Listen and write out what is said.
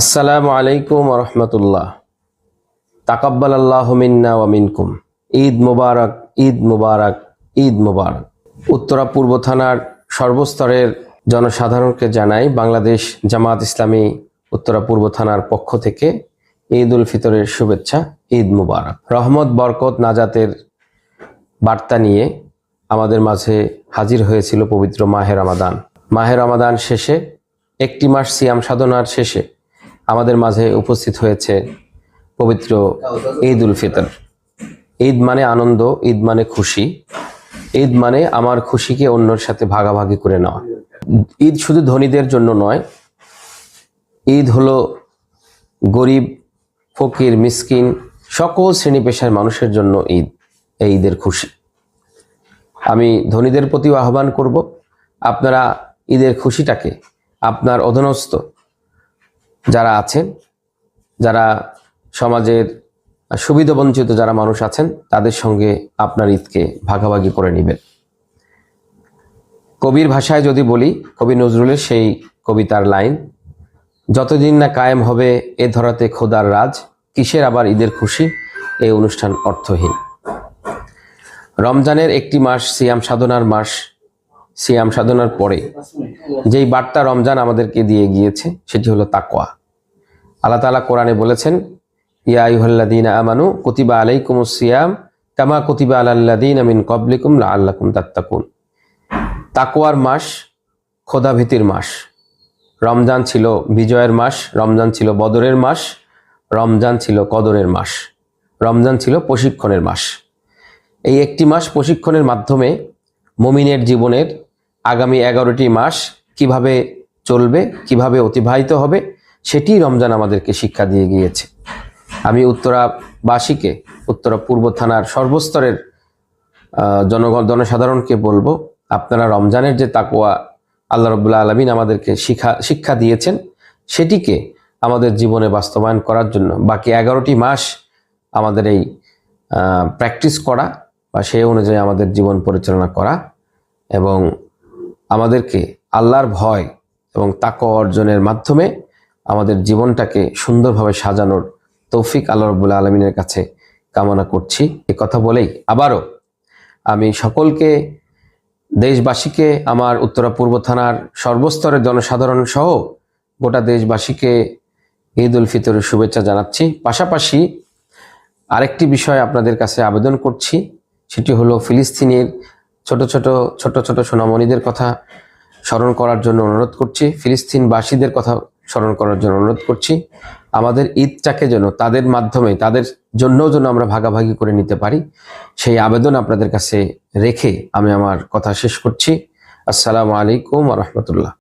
আসসালামু আলাইকুম রহমতুল্লাহ। তাকাব্বাল আল্লাহ মিন্না ওয়া মিনকুম। ঈদ মুবারক ঈদ মুবারক ঈদ মুবারক। উত্তরা পূর্ব থানার সর্বস্তরের জনসাধারণকে জানাই বাংলাদেশ জামাত ইসলামী উত্তরা পূর্ব থানার পক্ষ থেকে ঈদ উল ফিতরের শুভেচ্ছা, ঈদ মুবারক। রহমত, বরকত, নাজাতের বার্তা নিয়ে আমাদের মাঝে হাজির হয়েছিল পবিত্র মাহের রমাদান। মাহের রমাদান শেষে, একটি মাস সিয়াম সাধনার শেষে আমাদের মাঝে উপস্থিত হয়েছে পবিত্র ঈদ উল ফিতর। ঈদ মানে আনন্দ, ঈদ মানে খুশি। ঈদ মানে আমার খুশিকে অন্যর সাথে ভাগাভাগি করে নেওয়া। ঈদ শুধু ধনীদের জন্য নয়, ঈদ হলো গরিব, ফকির, মিসকিন, সকল শ্রেণি পেশার মানুষের জন্য ঈদ, এই ঈদের খুশি। আমি ধনীদের প্রতিও আহ্বান করব, আপনারা ঈদের খুশিটাকে আপনার অধীনস্থ যারা আছেন, যারা সমাজের সুবিধাবঞ্চিত যারা মানুষ আছেন, তাদের সঙ্গে আপনার ঈদকে ভাগাভাগি করে নেবেন। কবির ভাষায় যদি বলি, কবি নজরুলের সেই কবিতার লাইন, যতদিন না কায়েম হবে এ ধরাতে খোদার রাজ, কিসের আবার ঈদের খুশি? এই অনুষ্ঠান অর্থহীন। রমজানের একটি মাস, সিয়াম সাধনার মাস সিয়াম সাধনার পরে যেই বার্তা রমজান আমাদেরকে দিয়ে গিয়েছে, সেটি হলো তাকোয়া আল্লাহ তালা কোরআনে বলেছেন, ইয়া আইয়ুহাল্লাযীনা আমানু কুতিবা আলাইকুমুস সিয়াম কামা কুতিবা আলাল্লাযীনা মিন ক্বাবলিকুম লাআল্লাকুম তাত্তাকুন। তাকওয়ার মাস খোদাভীতির মাস। রমজান ছিল বিজয়ের মাস, রমজান ছিল বদরের মাস, রমজান ছিল কদরের মাস, রমজান ছিল প্রশিক্ষণের মাস। এই একটি মাস প্রশিক্ষণের মাধ্যমে মমিনের জীবনের আগামী এগারোটি মাস কীভাবে চলবে, কীভাবে অতিবাহিত হবে, সেটি রমজান আমাদেরকে শিক্ষা দিয়ে গিয়েছে। আমি উত্তরাবাসীকে, উত্তরা পূর্ব থানার সর্বস্তরের জনগণ জনসাধারণকে বলব, আপনারা রমজানের যে তাকোয়া আল্লাহ রবুল্লা আলমিন আমাদেরকে শিক্ষা শিক্ষা দিয়েছেন, সেটিকে আমাদের জীবনে বাস্তবায়ন করার জন্য বাকি এগারোটি মাস আমাদের এই প্র্যাকটিস করা বা সেই অনুযায়ী আমাদের জীবন পরিচালনা করা এবং আমাদেরকে আল্লাহর ভয় এবং তাক অর্জনের মাধ্যমে আমাদের জীবনটাকে সুন্দরভাবে সাজানোর তৌফিক আল্লাহ রবুল্লা আলমিনের কাছে কামনা করছি। এ কথা বলেই আবারও আমি সকলকে, দেশবাসীকে, আমার উত্তরা পূর্ব থানার সর্বস্তরের জনসাধারণ সহ গোটা দেশবাসীকে ঈদ উল ফিতরের শুভেচ্ছা জানাচ্ছি। পাশাপাশি আরেকটি বিষয় আপনাদের কাছে আবেদন করছি, সেটি হলো ফিলিস্তিনের ছোট ছোট ছোট ছোট সোনামণিদের কথা স্মরণ করার জন্য অনুরোধ করছি। ফিলিস্তিনবাসীদের কথা স্মরণ করার জন্য অনুরোধ করছি। আমাদের ঈদটাকে যেন তাদের মাধ্যমে, তাদের জন্যও যেন আমরা ভাগাভাগি করে নিতে পারি। সেই আবেদন আপনাদের কাছে রেখে আমি আমার কথা শেষ করছি। আসসালামু আলাইকুম রহমতুল্লাহ।